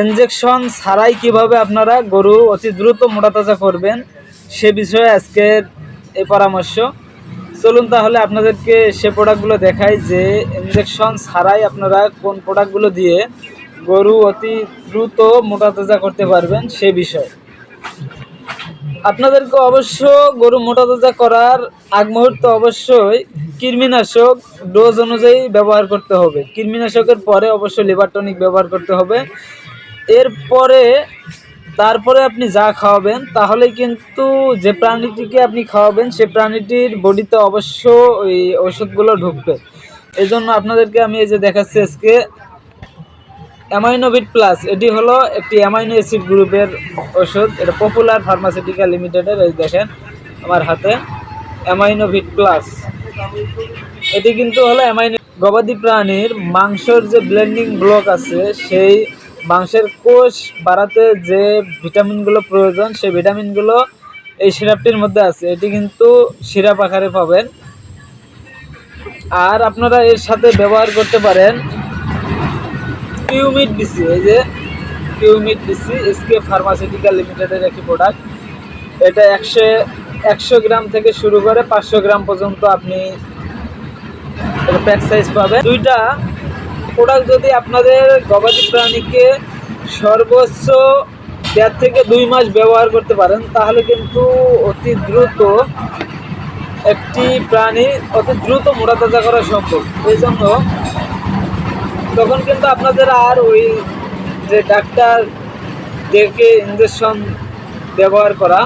Injection ছাড়াই কীভাবে আপনারা গরু অতি দ্রুত মোটা তাজা করবেন, সে বিষয়ে আজকের এই পরামর্শ। চলুন তাহলে আপনাদেরকে সে প্রোডাক্টগুলো দেখাই যে ইনজেকশন ছাড়াই আপনারা কোন প্রোডাক্টগুলো দিয়ে গরু অতি দ্রুত মোটা তাজা করতে পারবেন সে বিষয়ে। আপনাদেরকে অবশ্য গরু মোটা তাজা করার আগ মুহূর্তে অবশ্যই কৃমিনাশক ডোজ অনুযায়ী ব্যবহার করতে হবে। কৃমিনাশকের পরে অবশ্যই লিভার টনিক ব্যবহার করতে হবে। এরপরে তারপরে আপনি যা খাওয়াবেন, তাহলে কিন্তু যে প্রাণীটিকে আপনি খাওয়াবেন, সে প্রাণীটির বডিতে অবশ্য ওই ওষুধগুলো ঢুকবে। এই জন্য আপনাদেরকে আমি এই যে দেখাচ্ছি আজকে অ্যামাইনোভিট প্লাস। এটি হলো একটি অ্যামাইনো অ্যাসিড গ্রুপের ওষুধ এটা পপুলার ফার্মাসিউটিক্যাল লিমিটেডের, এই দেখেন আমার হাতে। Aminovit plus. এটি কিন্তু হলো অ্যামাইনো গবাদি প্রাণীর মাংসর যে ব্লেন্ডিং ব্লক আছে, সেই মাংসের কোষ বাড়াতে যে ভিটামিনগুলো প্রয়োজন, সেই ভিটামিনগুলো এই সিরাপটির মধ্যে আছে। এটি কিন্তু সিরাপ আকারে পাবেন। আর আপনারা এর সাথে ব্যবহার করতে পারেন কিউমিট ডিসি, এই যে কিউমিট ডিসি এসকে ফার্মাসিউটিক্যাল লিমিটেডের একটি প্রোডাক্ট। এটা একশো একশো গ্রাম থেকে শুরু করে পাঁচশো গ্রাম পর্যন্ত আপনি প্যাক সাইজ পাবেন। দুইটা প্রোডাক্ট যদি আপনাদের গবাদি প্রাণীকে সর্বোচ্চ দেড় থেকে দুই মাস ব্যবহার করতে পারেন, তাহলে কিন্তু অতি দ্রুত একটি প্রাণী অতি দ্রুত মোটা তাজা করা সম্ভব। এই জন্য তখন কিন্তু আপনাদের আর ওই যে ডাক্তার দেখে ইঞ্জেকশন ব্যবহার করা,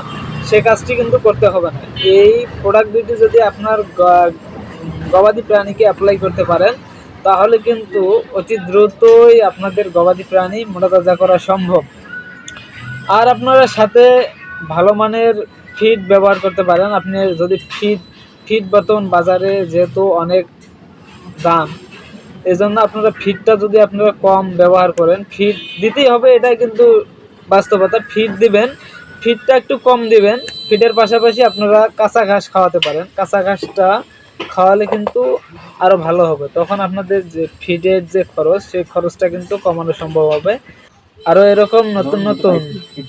সে কাজটি কিন্তু করতে হবে না। এই প্রোডাক্ট দুটি যদি আপনার গবাদি প্রাণীকে অ্যাপ্লাই করতে পারেন তাহলে কিন্তু অতি দ্রুতই আপনাদের গবাদি প্রাণী মোটা তাজা করা সম্ভব। আর আপনারা সাথে ভালো মানের ফিড ব্যবহার করতে পারেন। আপনি যদি ফিড ফিড বর্তমান বাজারে যেহেতু অনেক দাম এই জন্য আপনারা ফিডটা যদি আপনারা কম ব্যবহার করেন ফিড দিতেই হবে, এটাই কিন্তু বাস্তবতা। ফিড দিবেন ফিডটা একটু কম দিবেন ফিডের পাশাপাশি আপনারা কাঁচা ঘাস খাওয়াতে পারেন। কাঁচা ঘাসটা খাওয়ালে কিন্তু আরও ভালো হবে। তখন আপনাদের যে ফিডের যে খরচ, সেই খরচটা কিন্তু কমানো সম্ভব হবে। আরও এরকম নতুন নতুন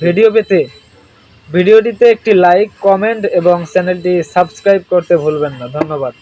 ভিডিও পেতে ভিডিওটিতে একটি লাইক কমেন্ট এবং চ্যানেলটি সাবস্ক্রাইব করতে ভুলবেন না। ধন্যবাদ।